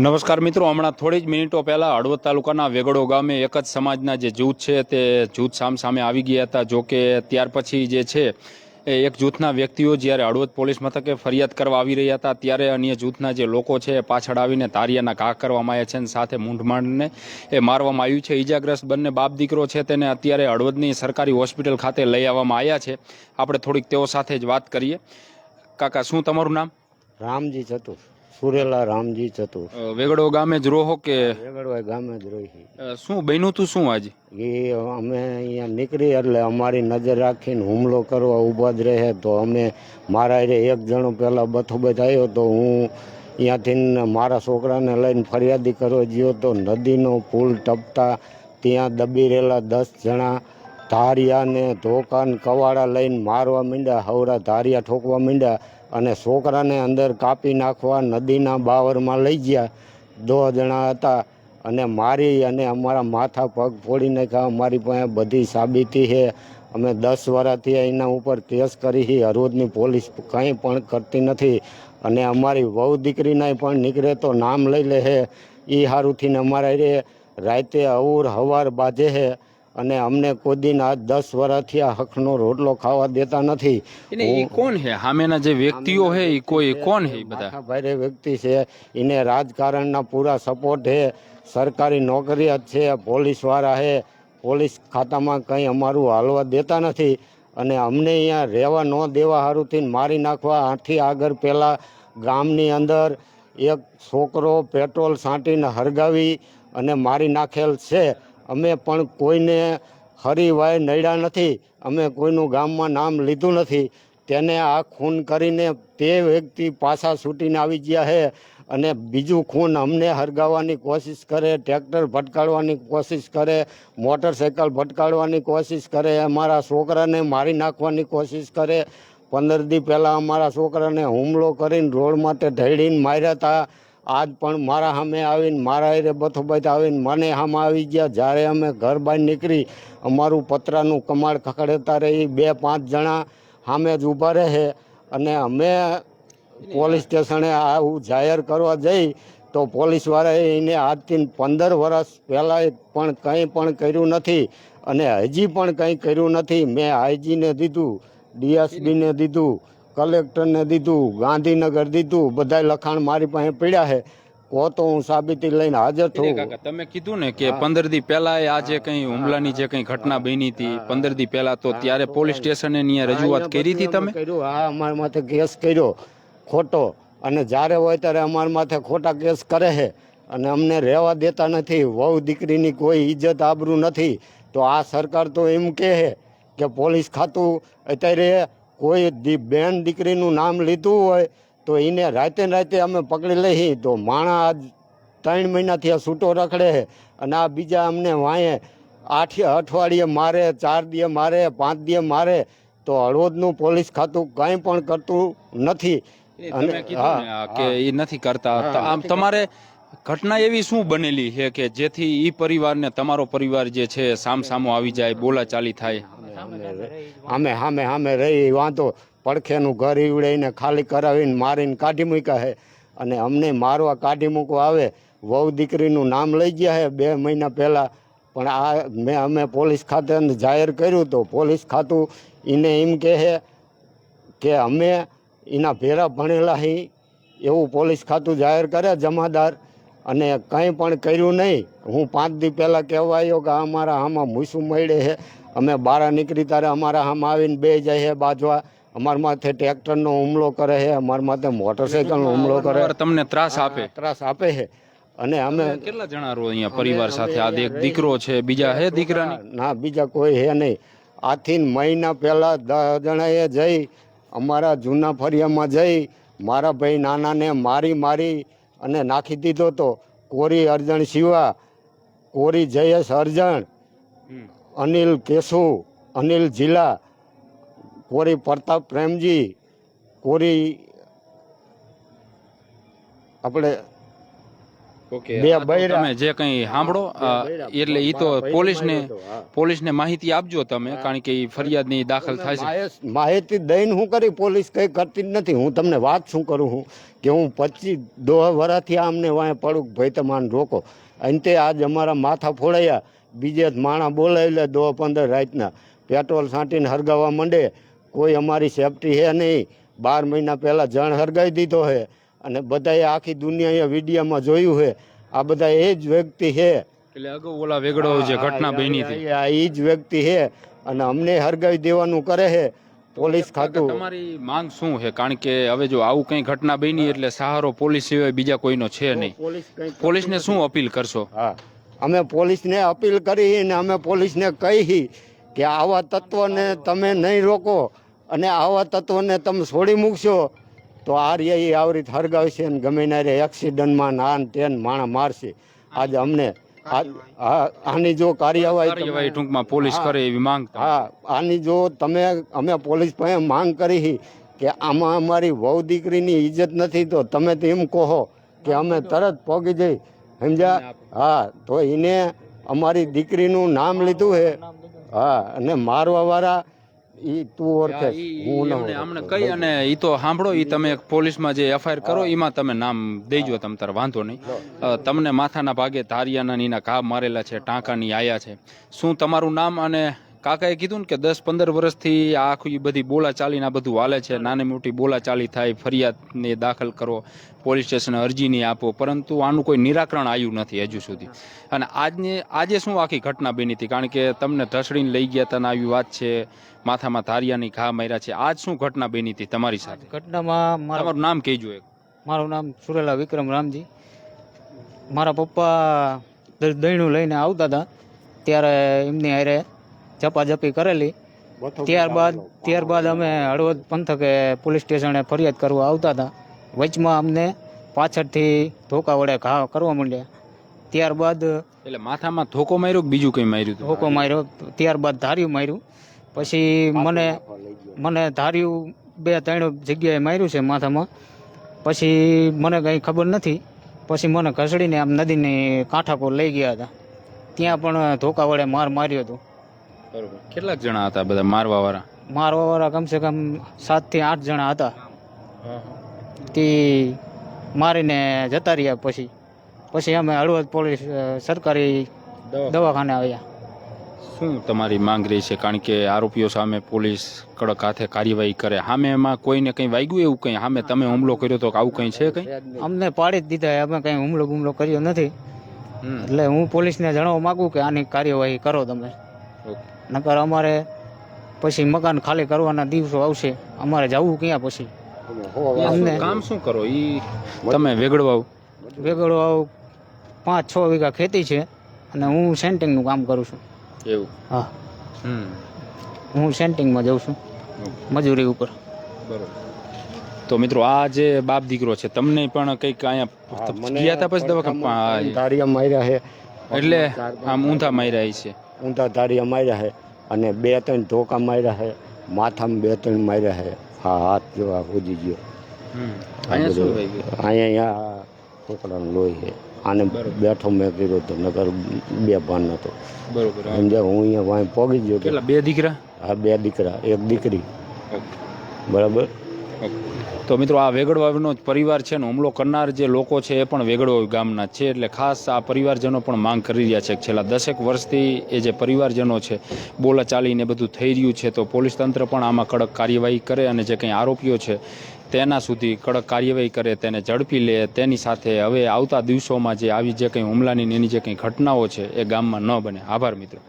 નમસ્કાર મિત્રો, હમણાં થોડી જ મિનિટો પહેલાં હળવદ તાલુકાના વેગડો ગામે એક જ સમાજના જે જૂથ છે તે જૂથ સામ સામે આવી ગયા હતા. જો કે ત્યાર પછી જે છે એ એક જૂથના વ્યક્તિઓ જ્યારે હળવદ પોલીસ મથકે ફરિયાદ કરવા આવી રહ્યા હતા, ત્યારે અન્ય જૂથના જે લોકો છે એ પાછળ આવીને તારિયાના ઘા કરવામાં આવ્યા છે અને સાથે મૂંઢમાંડને એ મારવામાં આવ્યું છે. ઇજાગ્રસ્ત બંને બાપ દીકરો છે તેને અત્યારે હળવદની સરકારી હોસ્પિટલ ખાતે લઈ આવવામાં આવ્યા છે. આપણે થોડીક તેઓ સાથે જ વાત કરીએ. કાકા, શું તમારું નામ? રામજી ચતુર. સુરેલા રામજી ચતુર. વેગડો ગામે જ રહો કે? વેગડો ગામે જ રહી. શું બન્યું તું શું આજે? એ અમે અહીંયા નીકળી એટલે અમારી નજર રાખીને હુમલો કરવા ઊભા જ રહે. તો અમે મારા રે એક જણો પહેલાં બથોબથ આવ્યો તો હું અહીંયાથી મારા છોકરાને લઈને ફરિયાદી કરવા ગયો તો નદીનો પુલ ટપતા ત્યાં દબી રહેલા દસ જણા ધારિયાને ધોકાને ધોકા કવાડા લઈને મારવા માંડ્યા હવરા ધારિયા ઠોકવા માંડ્યા. અને છોકરાને અંદર કાપી નાખવા નદીના બાવરમાં લઈ ગયા. દો જણા હતા અને મારી અને અમારા માથા પગ ફોડી નાખ્યા. અમારી પાસે બધી સાબિતી છે. અમે દસ વર્ષથી એના ઉપર કેસ કરી છે. હરોજની પોલીસ કંઈ પણ કરતી નથી. અને અમારી વહુ દીકરીના પણ નીકળે તો નામ લઈ લે છે. એ સારું થઈને અમારા રે રાતે અવર હવાર બાજે છે. અને અમને કોઈ દિન આ દસ વર્ષથી આ હકનો રોટલો ખાવા દેતા નથી. એ કોણ છે સામેના જે વ્યક્તિઓ છે એ કોઈ કોણ છે બધા? ભારે વ્યક્તિ છે એને રાજકારણના પૂરા સપોર્ટ છે સરકારી નોકરિયાત છે પોલીસવાળા છે પોલીસ ખાતામાં કંઈ અમારું હાલવા દેતા નથી. અને અમને અહીંયા રહેવા ન દેવા સારુંથી મારી નાખવા આથી આગળ પહેલાં ગામની અંદર એક છોકરો પેટ્રોલ છાંટીને હરગાવી અને મારી નાખેલ છે. અમે પણ કોઈને હરીવાય નડ્યા નથી. અમે કોઈનું ગામમાં નામ લીધું નથી. તેને આ ખૂન કરીને તે વ્યક્તિ પાછા છૂટીને આવી ગયા છે અને બીજું ખૂન અમને હરગાવવાની કોશિશ કરે, ટ્રેક્ટર ભટકાડવાની કોશિશ કરે મોટરસાઇકલ ભટકાડવાની કોશિશ કરે, અમારા છોકરાને મારી નાખવાની કોશિશ કરે. પંદર દી પહેલાં અમારા છોકરાને હુમલો કરીને રોડ માટે ઢળીને માર્યા હતા. આજ પણ મારા સામે આવીને મારા હારે બથોબથ આવીને મને સામે આવી ગયા. જ્યારે અમે ઘર બહાર નીકળી, અમારું પતરાનું કમાડ ખખડતા રહી. બે પાંચ જણા સામે જ ઊભા રહે અને અમે પોલીસ સ્ટેશને આવું જાહેર કરવા જઈ તો પોલીસવાળાએ એને આજથી પંદર વર્ષ પહેલાં પણ કંઈ પણ કર્યું નથી અને હજી પણ કંઈ કર્યું નથી. મેં આઈજીને દીધું, ડીએસબીને દીધું કલેક્ટરને દીધું ગાંધીનગર દીધું બધાય લખાણ મારી પાસે પડ્યા છે. કો તો હું સાબિતી લઈને હાજર થઉં તમે કીધું ને કે પંદર દી પહેલા આ જે કઈ હુમલાની જે કઈ ઘટના બની હતી પંદર દી પહેલા તો ત્યારે પોલીસ સ્ટેશને રજૂઆત કરી હતી તમે? હા અમારા માથે કેસ કર્યો ખોટો. અને જ્યારે હોય ત્યારે અમારા માથે ખોટા કેસ કરે છે. અને અમને રહેવા દેતા નથી. વહુ દીકરીની કોઈ ઇજ્જત આબરૂ નથી. તો આ સરકાર તો એમ કહે છે કે પોલીસ ખાતું અત્યારે કોઈ દી- બેન દીકરીનું નામ લીધું હોય તો એને રાતે રાતે અમે પકડી લઈએ. તો માણા આજ ત્રણ મહિનાથી આ છૂટો રખડે અને આ બીજા અમને વાંયે આઠ અઠવાડિયે મારે ચાર દીએ મારે પાંચ દિવસ મારે તો હળવદનું પોલીસ ખાતું કાંઈ પણ કરતું નથી. અને હા કે એ નથી કરતા. આમ તમારે ઘટના એવી શું બનેલી છે કે જેથી એ પરિવારને તમારો પરિવાર જે છે સામ સામો આવી જાય, બોલાચાલી થાય? અમે સામે સામે રહી વાંધો. પડખેનું ઘર ઈવડાવીને ખાલી કરાવીને મારીને કાઢી મૂક્યા છે. અને અમને મારવા કાઢી મૂકવા આવે, વહુ દીકરીનું નામ લઈ ગયા છે બે મહિના પહેલાં. પણ આ મેં, અમે પોલીસ ખાતે જાહેર કર્યું તો પોલીસ ખાતું એને એમ કહે કે અમે એના ભેરા ભણેલા હી. એવું પોલીસ ખાતું જાહેર કરે જમાદાર. અને કંઈ પણ કર્યું નહીં. હું પાંચ દી પહેલાં કહેવા આવ્યો કે અમારા આમાં મૂસું મળે છે. અમે બહાર નીકળી ત્યારે અમારા આમાં આવીને બે જાય છે બાજવા. અમારા માથે ટ્રેક્ટરનો હુમલો કરે છે અમારા માથે મોટરસાઇકલનો હુમલો કરે. તમને ત્રાસ આપે. ત્રાસ આપે છે. અને અમે કેટલા જણા રહો અહીંયા પરિવાર સાથે? આ એક દીકરો છે બીજા હે દીકરા ના બીજા કોઈ હે નહીં. આથી મહિના પહેલાં દસ જણાએ જઈ અમારા જૂના ફરિયામાં જઈ મારા ભાઈ નાનાને મારી મારી અને નાખી દીધો તો કોરી અરજણ શિવા કોરી જયેશ અરજણ અનિલ કેશુ અનિલ જિલ્લા કોરી પ્રતાપ પ્રેમજી કોરી આપણે બે તો બૈરા. તમે જે કંઈ સાંભળો એટલે એ તો પોલીસને પોલીસને માહિતી આપજો તમે કારણ કે એ ફરિયાદની દાખલ થાય છે. માહિતી દઈને હું કરી પોલીસ કઈ કરતી જ નથી. હું તમને વાત શું કરું હું? કે હું પચીસ દો વરાથી આમને વાંય પડું ભાઈ તમારે રોકો. અંતે આજ અમારા માથા ફોડાયા. બીજે માણા બોલાવી લે દો પંદર રાતના. પેટ્રોલ છાંટીને હરગાવવા માંડે. કોઈ અમારી સેફટી છે નહીં. બાર મહિના પહેલાં જણ હરગાવી દીધો છે અને બધાએ આખી દુનિયાએ વિડીયામાં જોયું છે. આ બધા એ જ વ્યક્તિ છે. એટલે અગાઉ ઓલા વેગડો જે ઘટના બની હતી. આ એ જ વ્યક્તિ છે અને અમને હરગાવી દેવાનું કરે છે. પોલીસ ખાતું. તમારી માંગ શું છે? કારણ કે હવે જો આવું કંઈ ઘટના બની એટલે સહારો પોલીસ સિવાય બીજા કોઈનો છે નહીં. પોલીસને શું અપીલ કરશો? હા. અમે પોલીસને અપીલ કરી અને અમે પોલીસને કહી કે આવા તત્વને તમે નહીં રોકો અને આવા તત્વને તમે છોડી મૂકશો. તો આ રહ્યા એ આવી રીતે હરગાવશે ને ગમે ના રે એક્સિડન્ટમાં ના ને તે માણા મારશે. આજે અમને આની જો કાર્યવાહી ટૂંકમાં પોલીસ. કરે એવી માંગ હા આની જો તમે અમે પોલીસ પાસે માંગ કરી કે આમાં અમારી વહુ દીકરીની ઇજ્જત નથી તો તમે તો એમ કહો કે અમે તરત પહોંચી જઈ. સમજ્યા? હા તો એને અમારી દીકરીનું નામ લીધું છે હા અને મારવા વાળા ઈ તું ઓળખે હું ન અમને કઈ અને ઈ તો સાંભળો ઈ તમે પોલીસમાં જે એફઆઈઆર કરો એમાં તમે નામ દેજો તમ તાર વાંધો નહીં. તમને માથાના ભાગે ધારિયાના નીના ઘા મારેલા છે ટાંકાની આયા છે. શું તમારું નામ અને કાકાએ કીધું ને કે દસ પંદર વર્ષથી આ આખી બધી બોલા ચાલીને આ બધું હાલે છે. નાની મોટી બોલાચાલી થાય ફરિયાદને દાખલ કરો પોલીસ સ્ટેશન અરજી નહીં આપો પરંતુ આનું કોઈ નિરાકરણ આવ્યું નથી હજુ સુધી. અને આજની આજે શું આખી ઘટના બની હતી? કારણ કે તમને ઢસડીને લઈ ગયા હતા ને આવી વાત છે માથામાં ધારિયાની ઘા માર્યા છે. આજ શું ઘટના બની હતી તમારી સાથે? ઘટનામાં મારા તમારું નામ કહેજો એક. મારું નામ સુરેલા વિક્રમ રામજી. મારા પપ્પા દહીણું લઈને આવતા હતા. ત્યારે એમની હારે ઝપાઝપી કરેલી. ત્યારબાદ ત્યારબાદ અમે હળવદ પંથકે પોલીસ સ્ટેશને ફરિયાદ કરવા આવતા હતા. વચમાં અમને પાછળથી ધોકા વડે ઘા કરવા માંડ્યા. ત્યારબાદ એટલે માથામાં ધોકો માર્યો બીજું કંઈ માર્યું ધોકો માર્યો. ત્યારબાદ ધાર્યું માર્યું. પછી મને મને ધાર્યું બે ત્રણ જગ્યાએ માર્યું છે માથામાં. પછી મને કંઈ ખબર નથી. પછી મને ઘસડીને આમ નદીની કાંઠા પર લઈ ગયા હતા. ત્યાં પણ ધોકા વડે માર માર્યો હતો. બરોબર. કેટલાક જણા હતા બધા મારવા વાળા મારવાવાળા કમસે કમ સાતથી આઠ જણા હતા. તે મારીને જતા રહ્યા પછી. પછી અમે હળવદ પોલીસ અ, સરકારી દવાખાને. આવ્યા. શું તમારી માંગ રહી છે? કારણ કે આરોપીઓ સામે પોલીસ કડક હાથે કાર્યવાહી કરે. સામે એમાં કોઈને કંઈ વાગ્યું એવું કંઈ? સામે તમે હુમલો કર્યો તો કે આવું કંઈ છે કંઈ? અમને પાડી જ દીધા અમે કંઈ હુમલો બુમલો કર્યો નથી. હમ. એટલે હું પોલીસને જણાવવા માગું કે આની કાર્યવાહી કરો તમે. નકર અમારે પછી મકાન ખાલી કરવાના દિવસો આવશે. અમારે જવું ક્યાં પછી? અમને- કામ શું કરો? ઈ તમે વેગડવા વેગળો પાંચ છ વીઘા ખેતી છે અને હું સેન્ટિંગનું કામ કરું છું. એવું? હા. હમ. હું સેન્ટિંગમાં જાઉં છું મજૂરી ઉપર. બરોબર. તો મિત્રો આ જે બાપ દીકરો છે તમને પણ કંઈક અહીંયા ગયા હતા પછી દવાખાના તારીયા માર્યા છે. એટલે આમ ઊંધા માર્યા છે ઊંધા ધારિયા માર્યા છે અને બે ત્રણ ધોકા માર્યા છે માથામાં બે ત્રણ માર્યા છે હા હાથ જેવા ઉજી ગયો. હમ. અહીંયા છોકરાનું લોહી છે આને બેઠો મેં કર્યો તો નગર બે ભાન હતો. બરોબર સમજ્યા હું અહીંયા વાંય પોગી ગયો કેટલા બે દીકરા? આ બે દીકરા એક દીકરી. બરાબર? તો મિત્રો આ વેગડવાનો જ પરિવાર છે ને હુમલો કરનાર જે લોકો છે એ પણ વેગડવા ગામના છે. એટલે ખાસ આ પરિવારજનો પણ માંગ કરી રહ્યા છે છેલ્લા દસેક વર્ષથી એ જે પરિવારજનો છે, બોલા ચાલીને બધું થઈ રહ્યું છે, તો પોલીસ તંત્ર પણ આમાં કડક કાર્યવાહી કરે અને જે કંઈ આરોપીઓ છે, તેના સુધી કડક કાર્યવાહી કરે, તેને ઝડપી લે. તેની સાથે હવે આવતા દિવસોમાં જે આવી જે કંઈ હુમલાની એની જે કંઈ ઘટનાઓ છે, એ ગામમાં ન બને. આભાર મિત્રો.